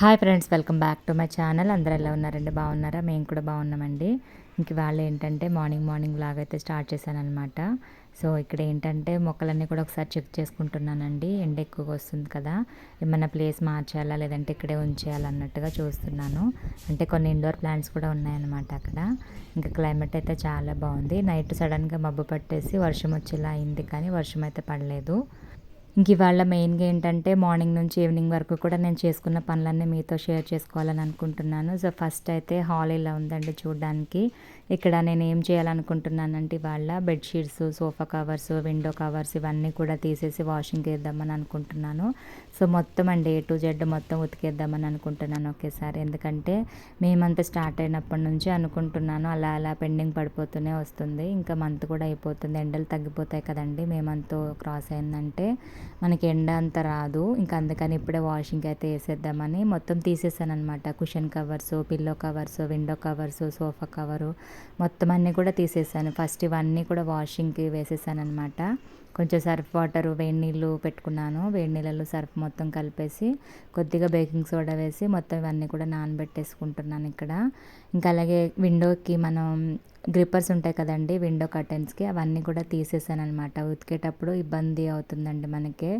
Hi friends welcome back to my channel అందరు ఎలా ఉన్నారండి? బాగున్నారా? మేము కూడా బాగున్నామండి. ఇంక వాళ్ళు ఏంటంటే మార్నింగ్ మార్నింగ్ లాగా అయితే స్టార్ట్ చేశానమాట సో ఇక్కడ ఏంటంటే మొక్కలన్నీ కూడా ఒకసారి చెక్ చేసుకుంటున్నానండి. ఎండ ఎక్కువగా వస్తుంది కదా. ఏమైనా ప్లేస్ మార్చాలా? లేదంటే ఇక్కడే ఉంచేయాలన్నట్టుగా చూస్తున్నాను. అంటే కొన్ని ఇండోర్ ప్లాంట్స్ కూడా ఉన్నాయన్నమాట అక్కడ. ఇంకా క్లైమేట్ అయితే చాలా బాగుంది. నైట్ సడన్గా మబ్బు పట్టేసి వర్షం వచ్చేలా అయింది కానీ వర్షం అయితే పడలేదు. ఇంక ఇవాళ మెయిన్గా ఏంటంటే మార్నింగ్ నుంచి ఈవినింగ్ వరకు కూడా నేను చేసుకున్న పనులన్నీ మీతో షేర్ చేసుకోవాలని అనుకుంటున్నాను. సో ఫస్ట్ అయితే హాల్ ఇలా ఉందండి చూడడానికి? ఇక్కడ నేను ఏం చేయాలనుకుంటున్నానంటే ఇవాళ bedsheets sofa covers window covers ఇవన్నీ కూడా తీసేసి వాషింగ్ వేద్దామని అనుకుంటున్నాను. సో మొత్తం అండి ఏ టు జెడ్ మొత్తం ఉతికేద్దామని అనుకుంటున్నాను ఒకేసారి. ఎందుకంటే మేమంతా స్టార్ట్ అయినప్పటి నుంచి అనుకుంటున్నాను అలా అలా పెండింగ్ పడిపోతూనే వస్తుంది. ఇంకా మంత్ కూడా అయిపోతుంది. ఎండలు తగ్గిపోతాయి కదండి. మేమంతా క్రాస్ అయిందంటే మనకి ఎండ అంత రాదు. ఇంకా అందుకని ఇప్పుడే వాషింగ్ అయితే వేసేద్దామని మొత్తం తీసేసాను అనమాట cushion covers pillow covers window covers sofa cover మొత్తం అన్నీ కూడా తీసేసాను. ఫస్ట్ ఇవన్నీ కూడా వాషింగ్కి వేసేసాను అనమాట కొంచెం సర్ఫ్ వాటర్ వేడి నీళ్ళు పెట్టుకున్నాను. వేడి నీళ్ళలో సర్ఫ్ మొత్తం కలిపేసి కొద్దిగా బేకింగ్ సోడా వేసి మొత్తం ఇవన్నీ కూడా నానబెట్టేసుకుంటున్నాను ఇక్కడ. ఇంకా అలాగే విండోకి మనం గ్రిప్పర్స్ ఉంటాయి కదండి విండో కర్టెన్స్కి అవన్నీ కూడా తీసేసాను అనమాట ఉతికేటప్పుడు ఇబ్బంది అవుతుందండి మనకి.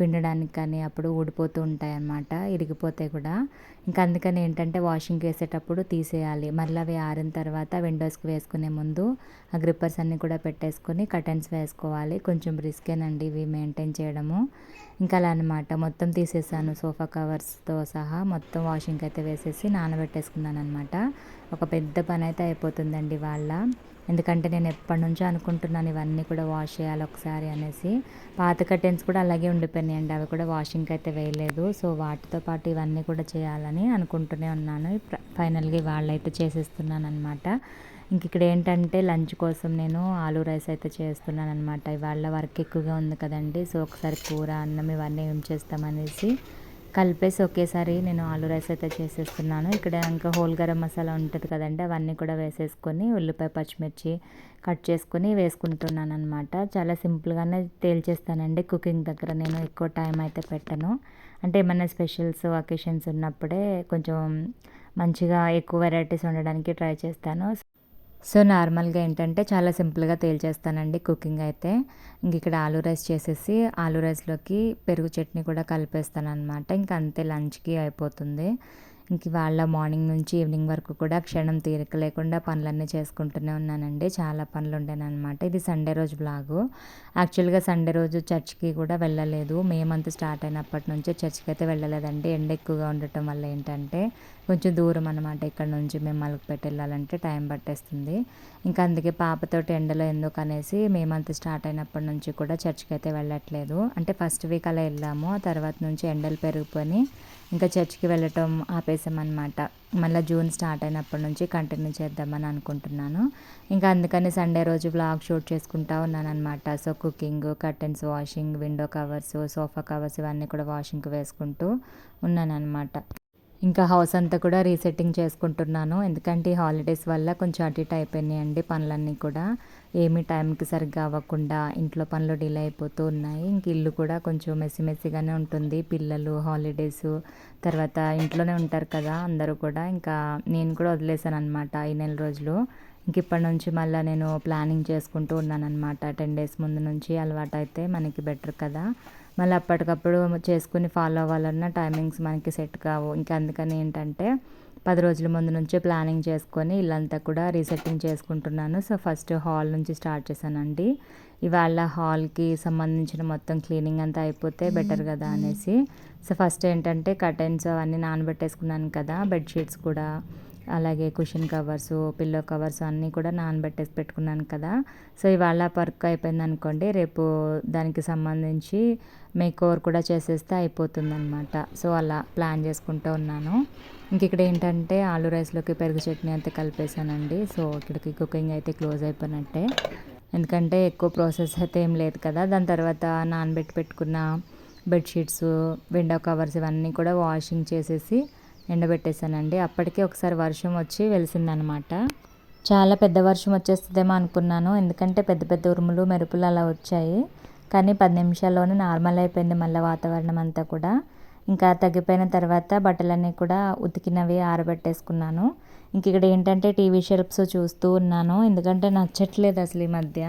పిండడానికి కానీ అప్పుడు ఊడిపోతూ ఉంటాయి అన్నమాట ఇరిగిపోతాయి కూడా. ఇంకా అందుకని ఏంటంటే వాషింగ్కి వేసేటప్పుడు తీసేయాలి. మళ్ళీ అవి ఆరిన తర్వాత విండోస్కి వేసుకునే ముందు ఆ గ్రిప్పర్స్ అన్నీ కూడా పెట్టేసుకొని కర్టెన్స్ వేసుకోవాలి. కొంచెం రిస్కేనండి ఇవి మెయింటైన్ చేయడము. ఇంకా అలా అనమాట మొత్తం తీసేసాను సోఫా కవర్స్తో సహా. మొత్తం వాషింగ్కి అయితే వేసేసి నానబెట్టేసుకున్నాను అనమాట ఒక పెద్ద పని అయితే అయిపోతుందండి వాళ్ళ. ఎందుకంటే నేను ఎప్పటి నుంచో అనుకుంటున్నాను ఇవన్నీ కూడా వాష్ చేయాలి ఒకసారి అనేసి. పాత కర్టెన్స్ కూడా అలాగే ఉండిపోయినాయండి అవి కూడా వాషింగ్కి అయితే వేయలేదు. సో వాటితో పాటు ఇవన్నీ కూడా చేయాలని అనుకుంటూనే ఉన్నాను. ఫైనల్గా వాళ్ళైతే చేసేస్తున్నాను అనమాట ఇంక ఇక్కడ ఏంటంటే లంచ్ కోసం నేను ఆలూ రైస్ అయితే చేస్తున్నాను అనమాట ఇవాళ వర్క్ ఎక్కువగా ఉంది కదండి సో ఒకసారి కూర అన్నం ఇవన్నీ ఏం చేస్తామనేసి కలిపేసి ఒకేసారి నేను ఆలు రైస్ అయితే చేసేస్తున్నాను. ఇక్కడ ఇంకా హోల్ గరం మసాలా ఉంటుంది కదండి అవన్నీ కూడా వేసేసుకొని ఉల్లిపాయ పచ్చిమిర్చి కట్ చేసుకొని వేసుకుంటున్నాను అనమాట చాలా సింపుల్గానే తేల్చేస్తానండి కుకింగ్ దగ్గర నేను ఎక్కువ టైం అయితే పెట్టను. అంటే ఏమైనా స్పెషల్స్ అకేషన్స్ ఉన్నప్పుడే కొంచెం మంచిగా ఎక్కువ వెరైటీస్ ఉండడానికి ట్రై చేస్తాను. సో నార్మల్గా ఏంటంటే చాలా సింపుల్గా తేల్చేస్తానండి కుకింగ్ అయితే. ఇంక ఇక్కడ ఆలూ రైస్ చేసేసి ఆలూ రైస్లోకి పెరుగు చట్నీ కూడా కలిపేస్తాను అనమాట ఇంక అంతే లంచ్కి అయిపోతుంది. ఇంక వాళ్ళ మార్నింగ్ నుంచి ఈవినింగ్ వరకు కూడా క్షణం తీరిక లేకుండా పనులన్నీ చేసుకుంటూనే ఉన్నానండి. చాలా పనులు ఉండేనమాట ఇది సండే రోజు బ్లాగు. యాక్చువల్గా సండే రోజు చర్చ్కి కూడా వెళ్ళలేదు. మే మంత్ స్టార్ట్ అయినప్పటి నుంచి చర్చ్కి అయితే వెళ్ళలేదండి. ఎండ ఎక్కువగా ఉండటం వల్ల ఏంటంటే కొంచెం దూరం అనమాట ఇక్కడ నుంచి మేము మలుపుపెట్టి వెళ్ళాలంటే టైం పట్టేస్తుంది. ఇంకా అందుకే పాపతోటి ఎండలో ఎందుకు అనేసి మేమంతా స్టార్ట్ అయినప్పటి నుంచి కూడా చర్చ్కి అయితే వెళ్ళట్లేదు. అంటే ఫస్ట్ వీక్ అలా వెళ్ళాము. ఆ తర్వాత నుంచి ఎండలు పెరిగిపోయి ఇంకా చర్చ్కి వెళ్ళటం ఆపేసామన్నమాట. మళ్ళీ జూన్ స్టార్ట్ అయినప్పటి నుంచి కంటిన్యూ చేద్దామని అనుకుంటున్నాను. ఇంకా అందుకని సండే రోజు బ్లాగ్ షూట్ చేసుకుంటా ఉన్నాను అనమాట so cooking curtains washing window covers sofa covers ఇవన్నీ కూడా వాషింగ్కి వేసుకుంటూ ఉన్నాను అనమాట ఇంకా హౌస్ అంతా కూడా రీసెట్టింగ్ చేసుకుంటున్నాను. ఎందుకంటే హాలిడేస్ వల్ల కొంచెం అటు ఇటు అయిపోయినాయండి పనులన్నీ కూడా. ఏమి టైంకి సరిగ్గా అవ్వకుండా ఇంట్లో పనులు డిలే అయిపోతూ ఉన్నాయి. ఇంక ఇల్లు కూడా కొంచెం మెస్సి మెస్సిగానే ఉంటుంది. పిల్లలు హాలిడేస్ తర్వాత ఇంట్లోనే ఉంటారు కదా అందరూ కూడా. ఇంకా నేను కూడా వదిలేసాను అనమాట ఈ నెల రోజులు. ఇంక ఇప్పటి నుంచి మళ్ళీ నేను ప్లానింగ్ చేసుకుంటూ ఉన్నానమాట టెన్ డేస్ ముందు నుంచి అలవాటు అయితే మనకి బెటర్ కదా. మళ్ళీ అప్పటికప్పుడు చేసుకుని ఫాలో అవ్వాలన్న టైమింగ్స్ మనకి సెట్ కావు. ఇంకా అందుకని ఏంటంటే పది రోజుల ముందు నుంచే ప్లానింగ్ చేసుకొని ఇల్లంతా కూడా రీసెట్టింగ్ చేసుకుంటున్నాను. సో ఫస్ట్ హాల్ నుంచి స్టార్ట్ చేశానండి. ఇవాళ హాల్కి సంబంధించిన మొత్తం క్లీనింగ్ అంతా అయిపోతే బెటర్ కదా అనేసి. సో ఫస్ట్ ఏంటంటే కర్టెన్స్ అవన్నీ నానబెట్టేసుకున్నాను కదా బెడ్షీట్స్ కూడా అలాగే కుషన్ కవర్స్ పిల్లో కవర్స్ అన్నీ కూడా నానబెట్టేసి పెట్టుకున్నాను కదా. సో ఇవాళ వర్క్ అయిపోయింది అనుకోండి రేపు దానికి సంబంధించి మేక్ ఓవర్ కూడా చేసేస్తే అయిపోతుంది అనమాట సో అలా ప్లాన్ చేసుకుంటూ ఉన్నాను. ఇంక ఇక్కడ ఏంటంటే ఆలు రైస్లోకి పెరుగు చట్నీ అయితే కలిపేసానండి. సో ఇక్కడికి కుకింగ్ అయితే క్లోజ్ అయిపోయినట్టే. ఎందుకంటే ఎక్కువ ప్రాసెస్ అయితే ఏం లేదు కదా. దాని తర్వాత నానబెట్టి పెట్టుకున్న బెడ్షీట్స్ విండో కవర్స్ ఇవన్నీ కూడా వాషింగ్ చేసేసి ఎండబెట్టేశానండి అప్పటికే ఒకసారి వర్షం వచ్చి వెలిసిందనమాట. చాలా పెద్ద వర్షం వచ్చేస్తుందేమో అనుకున్నాను. ఎందుకంటే పెద్ద పెద్ద ఉరుములు మెరుపులు అలా వచ్చాయి. కానీ పది నిమిషాల్లోనే నార్మల్ అయిపోయింది మళ్ళీ వాతావరణం అంతా కూడా. ఇంకా తగ్గిపోయిన తర్వాత బట్టలన్నీ కూడా ఉతికినవి ఆరబెట్టేసుకున్నాను. ఇంక ఇక్కడ ఏంటంటే టీవీ షెల్ఫ్స్ చూస్తూ ఉన్నాను. ఎందుకంటే నచ్చట్లేదు అసలు ఈ మధ్య.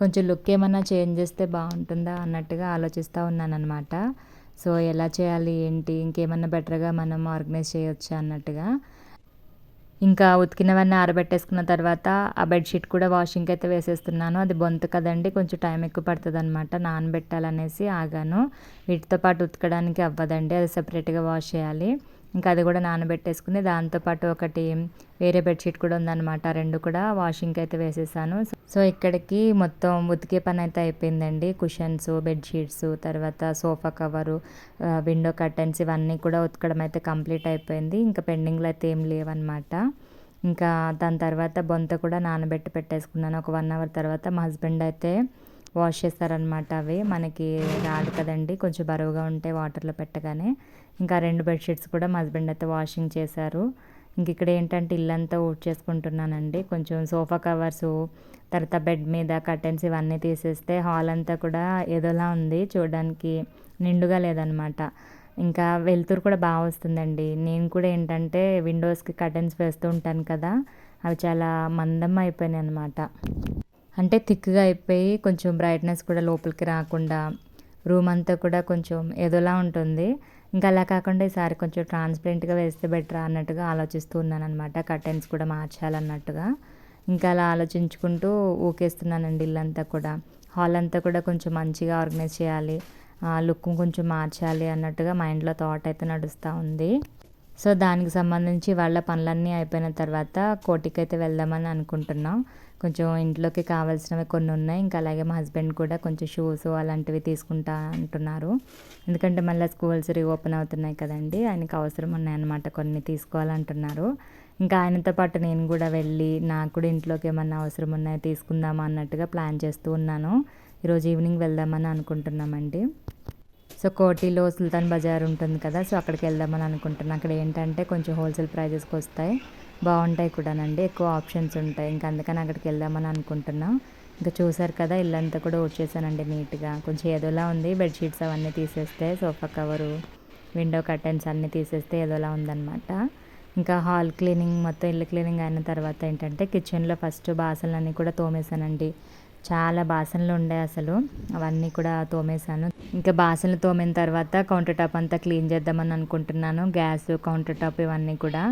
కొంచెం లుక్ ఏమన్నా చేంజ్ చేస్తే బాగుంటుందా అన్నట్టుగా ఆలోచిస్తూ ఉన్నాను అనమాట సో ఎలా చేయాలి ఏంటి ఇంకేమన్నా బెటర్గా మనం ఆర్గనైజ్ చేయొచ్చా అన్నట్టుగా. ఇంకా ఉతికినవన్నీ ఆరబెట్టేసుకున్న తర్వాత ఆ బెడ్షీట్ కూడా వాషింగ్కి అయితే వేసేస్తున్నాను. అది బొంత కదండి కొంచెం టైం ఎక్కువ పడుతుంది అనమాట నానబెట్టాలనేసి ఆగాను. వీటితో పాటు ఉతకడానికి అవ్వదండి అది సపరేట్గా వాష్ చేయాలి. ఇంకా అది కూడా నానబెట్టేసుకుని దాంతోపాటు ఒకటి వేరే బెడ్షీట్ కూడా ఉందన్నమాట. రెండు కూడా వాషింగ్కి అయితే వేసేసాను. సో ఇక్కడికి మొత్తం ఉతికే పని అయితే అయిపోయిందండి. కుషన్స్ బెడ్షీట్స్ తర్వాత సోఫా కవరు విండో కర్టెన్స్ ఇవన్నీ కూడా ఉతకడం అయితే కంప్లీట్ అయిపోయింది. ఇంకా పెండింగ్లో అయితే ఏం లేవన్నమాట. ఇంకా దాని తర్వాత బొంత కూడా నానబెట్టి పెట్టేసుకున్నాను. ఒక వన్ అవర్ తర్వాత మా హస్బెండ్ అయితే వాష్ చేస్తారనమాట అవి. మనకి రాదు కదండి. కొంచెం బరువుగా ఉంటే వాటర్లో పెట్టగానే. ఇంకా రెండు బెడ్షీట్స్ కూడా మా హస్బెండ్ అయితే వాషింగ్ చేశారు. ఇంక ఇక్కడ ఏంటంటే ఇల్లంతా ఊడ్ చేసుకుంటున్నానండి. కొంచెం సోఫా కవర్స్ తర్వాత బెడ్ మీద కర్టెన్స్ ఇవన్నీ తీసేస్తే హాల్ అంతా కూడా ఏదోలా ఉంది. చూడడానికి నిండుగా లేదనమాట ఇంకా వెలుతురు కూడా బాగా వస్తుందండి. నేను కూడా ఏంటంటే విండోస్కి కర్టెన్స్ వేస్తూ ఉంటాను కదా. అవి చాలా మందం అయిపోయినాయి అనమాట అంటే థిక్గా అయిపోయి కొంచెం బ్రైట్నెస్ కూడా లోపలికి రాకుండా రూమ్ అంతా కూడా కొంచెం ఏదోలా ఉంటుంది. ఇంకా అలా కాకుండా ఈసారి కొంచెం ట్రాన్స్పరెంట్గా వేస్తే బెటర్ అన్నట్టుగా ఆలోచిస్తూ ఉన్నాను అనమాట కర్టెన్స్ కూడా మార్చాలన్నట్టుగా. ఇంకా అలా ఆలోచించుకుంటూ ఊకేస్తున్నానండి ఇల్లంతా కూడా. హాల్ అంతా కూడా కొంచెం మంచిగా ఆర్గనైజ్ చేయాలి. లుక్ కొంచెం మార్చాలి అన్నట్టుగా మైండ్లో థాట్ అయితే నడుస్తూ ఉంది. సో దానికి సంబంధించి వాళ్ళ పనులన్నీ అయిపోయిన తర్వాత కోటికి అయితే వెళ్దామని అనుకుంటున్నాం. కొంచెం ఇంట్లోకి కావాల్సినవి కొన్ని ఉన్నాయి. ఇంకా అలాగే మా హస్బెండ్ కూడా కొంచెం షూస్ అలాంటివి తీసుకుంటా అంటున్నారు. ఎందుకంటే మళ్ళీ స్కూల్స్ రీఓపెన్ అవుతున్నాయి కదండి. ఆయనకి అవసరం ఉన్నాయన్నమాట కొన్ని తీసుకోవాలంటున్నారు. ఇంకా ఆయనతో పాటు నేను కూడా వెళ్ళి నాకు కూడా ఇంట్లోకి ఏమన్నా అవసరం ఉన్నాయో తీసుకుందామా అన్నట్టుగా ప్లాన్ చేస్తూ ఉన్నాను. ఈరోజు ఈవినింగ్ వెళ్దామని అనుకుంటున్నామండి. సో కోటిలో సుల్తాన్ బజార్ ఉంటుంది కదా సో అక్కడికి వెళ్దామని అనుకుంటున్నాను అక్కడ ఏంటంటే కొంచెం హోల్సేల్ ప్రైజెస్కి వస్తాయి బాగుంటాయి కూడానండి. ఎక్కువ ఆప్షన్స్ ఉంటాయి. ఇంకా అందుకని అక్కడికి వెళ్దామని అనుకుంటున్నాం. ఇంకా చూసారు కదా ఇల్లంతా కూడా వచ్చేసానండి నీట్గా. కొంచెం ఏదోలా ఉంది. బెడ్షీట్స్ అవన్నీ తీసేస్తే సోఫా కవరు విండో కర్టెన్స్ అన్నీ తీసేస్తే ఏదోలా ఉందన్నమాట. ఇంకా హాల్ క్లీనింగ్ మొత్తం ఇల్లు క్లీనింగ్ అయిన తర్వాత ఏంటంటే కిచెన్లో ఫస్ట్ బాసనలన్నీ కూడా తోమేశానండి. చాలా బాసనలు ఉండే అసలు. అవన్నీ కూడా తోమేశాను. ఇంకా బాసనలు తోమిన తర్వాత కౌంటర్ టాప్ అంతా క్లీన్ చేద్దామని అనుకుంటున్నాను. గ్యాస్ కౌంటర్ టాప్ ఇవన్నీ కూడా.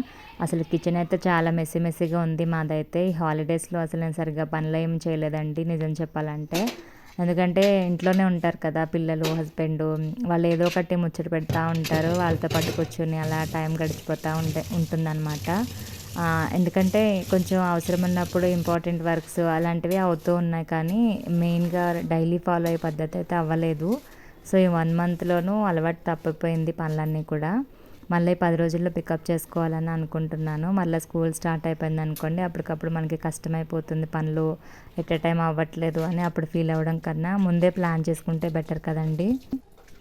అసలు కిచెన్ అయితే చాలా మెస్సి మెస్సిగా ఉంది మాదైతే. ఈ హాలిడేస్లో అసలు నేను సరిగ్గా పనులు ఏం చేయలేదండి నిజం చెప్పాలంటే. ఎందుకంటే ఇంట్లోనే ఉంటారు కదా పిల్లలు హస్బెండ్ వాళ్ళు ఏదో ఒకటి ముచ్చట పెడతా ఉంటారు. వాళ్ళతో పట్టుకొచ్చుని కూర్చొని అలా టైం గడిచిపోతూ ఉంటే ఉంటుందన్నమాట. ఎందుకంటే కొంచెం అవసరం ఉన్నప్పుడు ఇంపార్టెంట్ వర్క్స్ అలాంటివి అవుతూ ఉన్నాయి కానీ మెయిన్గా డైలీ ఫాలో అయ్యే పద్ధతి అయితే అవ్వలేదు. సో ఈ వన్ మంత్లోనూ అలవాటు తప్పిపోయింది పనులన్నీ కూడా. మళ్ళీ పది రోజుల్లో పికప్ చేసుకోవాలని అనుకుంటున్నాను. మళ్ళీ స్కూల్ స్టార్ట్ అయిపోయింది అనుకోండి అప్పటికప్పుడు మనకి కష్టమైపోతుంది పనులు. ఎట్ టైం అవ్వట్లేదు అని అప్పుడు ఫీల్ అవ్వడం కన్నా ముందే ప్లాన్ చేసుకుంటే బెటర్ కదండి.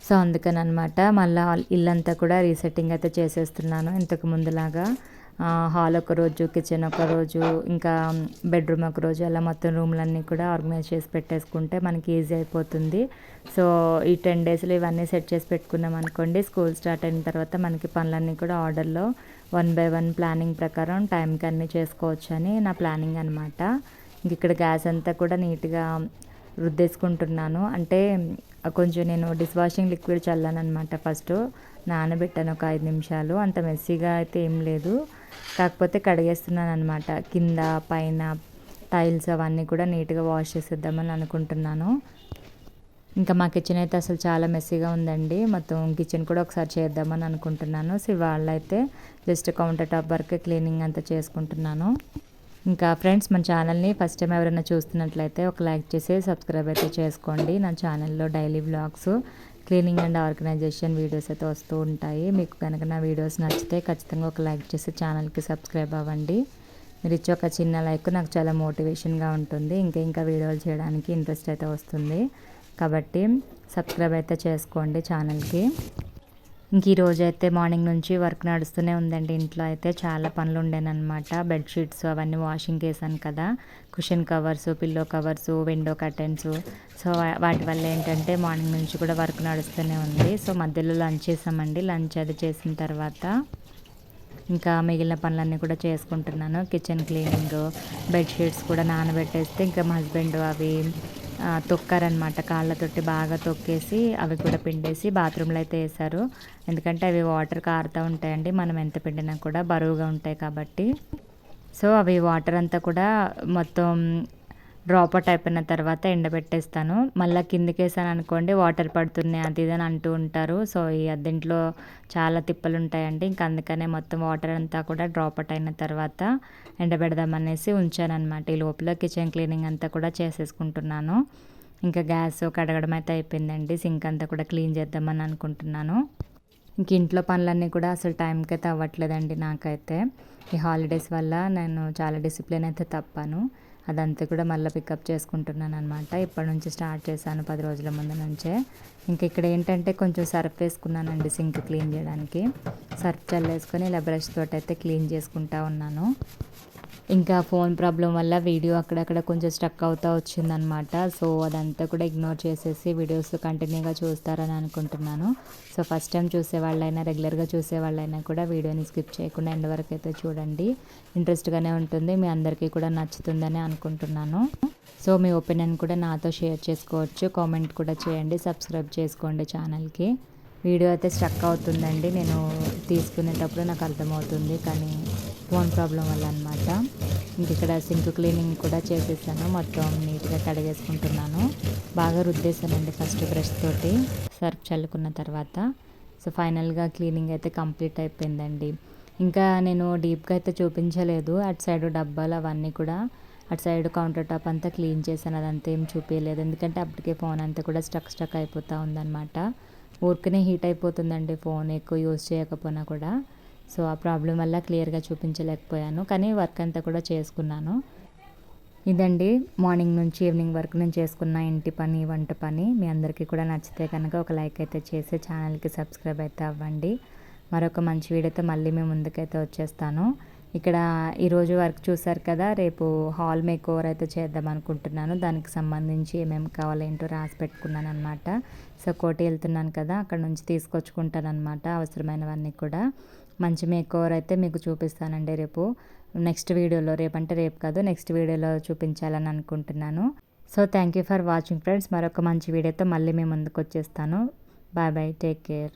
సో అందుకని అనమాట మళ్ళీ ఇల్లంతా కూడా రీసెట్టింగ్ అయితే చేసేస్తున్నాను ఇంతకు ముందులాగా. హాల్ ఒక రోజు కిచెన్ ఒక రోజు ఇంకా బెడ్రూమ్ ఒక రోజు అలా మొత్తం రూమ్లన్నీ కూడా ఆర్గనైజ్ చేసి పెట్టేసుకుంటే మనకి ఈజీ అయిపోతుంది. సో ఈ టెన్ డేస్లో ఇవన్నీ సెట్ చేసి పెట్టుకున్నాం అనుకోండి స్కూల్ స్టార్ట్ అయిన తర్వాత మనకి పనులన్నీ కూడా ఆర్డర్లో వన్ బై వన్ ప్లానింగ్ ప్రకారం టైంకి అన్నీ చేసుకోవచ్చు అని నా ప్లానింగ్ అనమాట ఇంక ఇక్కడ గ్యాస్ అంతా కూడా నీట్గా రుద్దేసుకుంటున్నాను. అంటే కొంచెం నేను డిష్ వాషింగ్ లిక్విడ్ చల్లాను అనమాట ఫస్ట్ నానబెట్టాను ఒక ఐదు నిమిషాలు. అంత మెస్సీగా అయితే ఏం లేదు. కాకపోతే కడిగేస్తున్నాను అనమాట కింద పైన టైల్స్ అవన్నీ కూడా నీట్గా వాష్ చేసేద్దామని అనుకుంటున్నాను. ఇంకా మా కిచెన్ అయితే అసలు చాలా మెస్సీగా ఉందండి. మొత్తం కిచెన్ కూడా ఒకసారి చేద్దామని అనుకుంటున్నాను. సో వాళ్ళైతే జస్ట్ కౌంటర్ టాప్ వరకు క్లీనింగ్ అంతా చేసుకుంటున్నాను. ఇంకా ఫ్రెండ్స్ మన ఛానల్ని ఫస్ట్ టైం ఎవరైనా చూస్తున్నట్లయితే ఒక లైక్ చేసి సబ్స్క్రైబ్ అయితే చేసుకోండి. నా ఛానల్లో daily blogs cleaning and organisation videos అయితే వస్తూ ఉంటాయి. మీకు కనుక నా వీడియోస్ నచ్చితే ఖచ్చితంగా ఒక లైక్ చేసి ఛానల్కి సబ్స్క్రైబ్ అవ్వండి. మీరు ఇచ్చే ఒక చిన్న లైక్ నాకు చాలా మోటివేషన్గా ఉంటుంది. ఇంకా ఇంకా వీడియోలు చేయడానికి ఇంట్రెస్ట్ అయితే వస్తుంది. కాబట్టి సబ్స్క్రైబ్ అయితే చేసుకోండి ఛానల్కి. ఇంక ఈ అయితే మార్నింగ్ నుంచి వర్క్ నడుస్తూనే ఉందండి. ఇంట్లో అయితే చాలా పనులు ఉండేనమాట బెడ్షీట్స్ అవన్నీ వాషింగ్ వేసాను కదా. Cushion covers pillow covers window curtains. So వాటి వల్ల ఏంటంటే మార్నింగ్ నుంచి కూడా వర్క్ నడుస్తూనే ఉంది. సో మధ్యలో లంచ్ చేసామండి. లంచ్ అది చేసిన తర్వాత ఇంకా మిగిలిన పనులన్నీ కూడా చేసుకుంటున్నాను. కిచెన్ క్లీనింగ్ బెడ్షీట్స్ కూడా నానబెట్టేస్తే ఇంకా మా హస్బెండ్ అవి తొక్కారనమాట కాళ్ళతోటి బాగా తొక్కేసి అవి కూడా పిండేసి బాత్రూంలో అయితే వేశారు. ఎందుకంటే అవి వాటర్ కారుతూ ఉంటాయండి. మనం ఎంత పిండినా కూడా బరువుగా ఉంటాయి కాబట్టి. సో అవి వాటర్ అంతా కూడా మొత్తం డ్రాప్ అవుట్ అయిపోయిన తర్వాత ఎండబెట్టేస్తాను. మళ్ళీ కిందికి వేసాను అనుకోండి వాటర్ పడుతున్నాయి అది ఇది అని అంటూ ఉంటారు. సో ఈ అద్దెంట్లో చాలా తిప్పలు ఉంటాయండి. ఇంకా అందుకనే మొత్తం వాటర్ అంతా కూడా డ్రాప్ అవుట్ అయిన తర్వాత ఎండబెడదామనేసి ఉంచాను అనమాట ఈ లోపల కిచెన్ క్లీనింగ్ అంతా కూడా చేసేసుకుంటున్నాను. ఇంకా గ్యాస్ కడగడం అయితే అయిపోయిందండి. సింక్ అంతా కూడా క్లీన్ చేద్దామని అనుకుంటున్నాను. ఇంక ఇంట్లో పనులన్నీ కూడా అసలు టైంకి అయితే అవ్వట్లేదండి నాకైతే. ఈ హాలిడేస్ వల్ల నేను చాలా డిసిప్లిన్ అయితే తప్పాను. అదంతా కూడా మళ్ళీ పికప్ చేసుకుంటున్నాను అనమాట ఇప్పటి నుంచి స్టార్ట్ చేశాను పది రోజుల ముందు నుంచే. ఇంక ఇక్కడ ఏంటంటే కొంచెం సర్ఫ్ వేసుకున్నానండి సింక్ క్లీన్ చేయడానికి. సర్ఫ్ చల్లేసుకొని ఇలా బ్రష్ తోటైతే క్లీన్ చేసుకుంటా ఉన్నాను. ఇంకా ఫోన్ ప్రాబ్లం వల్ల వీడియో అక్కడక్కడ కొంచెం స్టక్ అవుతూ వచ్చిందనమాట సో అదంతా కూడా ఇగ్నోర్ చేసేసి వీడియోస్ కంటిన్యూగా చూస్తారని అనుకుంటున్నాను. సో ఫస్ట్ టైం చూసే వాళ్ళైనా రెగ్యులర్గా చూసే వాళ్ళైనా కూడా వీడియోని స్కిప్ చేయకుండా ఎండ్ వరకు అయితే చూడండి ఇంట్రెస్ట్గానే ఉంటుంది మీ అందరికీ కూడా నచ్చుతుందని అనుకుంటున్నాను. సో మీ ఒపీనియన్ కూడా నాతో షేర్ చేసుకోవచ్చు కామెంట్ కూడా చేయండి సబ్స్క్రైబ్ చేసుకోండి ఛానల్కి వీడియో అయితే స్టక్ అవుతుందండి నేను తీసుకునేటప్పుడు నాకు అర్థమవుతుంది కానీ ఫోన్ ప్రాబ్లం వల్ల అనమాట ఇంక ఇక్కడ సింక్ క్లీనింగ్ కూడా చేసేసాను. మొత్తం నీట్గా కడిగేసుకుంటున్నాను. బాగా రుద్దేశానండి ఫస్ట్ బ్రష్ తోటి. సర్ఫ్ చల్లుకున్న తర్వాత. సో ఫైనల్గా క్లీనింగ్ అయితే కంప్లీట్ అయిపోయిందండి. ఇంకా నేను డీప్గా అయితే చూపించలేదు. అటు సైడ్ డబ్బాలు అవన్నీ కూడా. అటు సైడ్ కౌంటర్ టాప్ అంతా క్లీన్ చేశాను. అదంతా ఏం చూపించలేదు ఎందుకంటే అప్పటికే ఫోన్ అంతా కూడా స్టక్ స్టక్ అయిపోతూ ఉందన్నమాట. ఊరికనే హీట్ అయిపోతుందండి ఫోన్ ఎక్కువ యూజ్ చేయకపోయినా కూడా. సో ఆ ప్రాబ్లం వల్ల క్లియర్గా చూపించలేకపోయాను. కానీ వర్క్ అంతా కూడా చేసుకున్నాను. ఇదండి మార్నింగ్ నుంచి ఈవినింగ్ వరకు నేను చేసుకున్న ఇంటి పని వంట పని. మీ అందరికీ కూడా నచ్చితే కనుక ఒక లైక్ అయితే చేసి ఛానల్కి సబ్స్క్రైబ్ అయితే అవ్వండి. మరొక మంచి వీడియోతో మళ్ళీ మేము ముందుకైతే వచ్చేస్తాను. ఇక్కడ ఈరోజు వర్క్ చూసారు కదా రేపు హాల్ మేక్ ఓవర్ అయితే చేద్దాం అనుకుంటున్నాను. దానికి సంబంధించి ఏమేమి కావాలేంటో రాసి పెట్టుకున్నాను అనమాట సో కోటి వెళ్తున్నాను కదా అక్కడ నుంచి తీసుకొచ్చుకుంటాను అనమాట అవసరమైనవన్నీ కూడా. మంచి మేక్ ఓవర్ అయితే మీకు చూపిస్తానండి రేపు. నెక్స్ట్ వీడియోలో రేపంటే రేపు కాదు నెక్స్ట్ వీడియోలో చూపించాలని అనుకుంటున్నాను. So thank you for watching friends మరొక మంచి వీడియోతో మళ్ళీ మేము ముందుకు వచ్చేస్తాను. Bye bye take care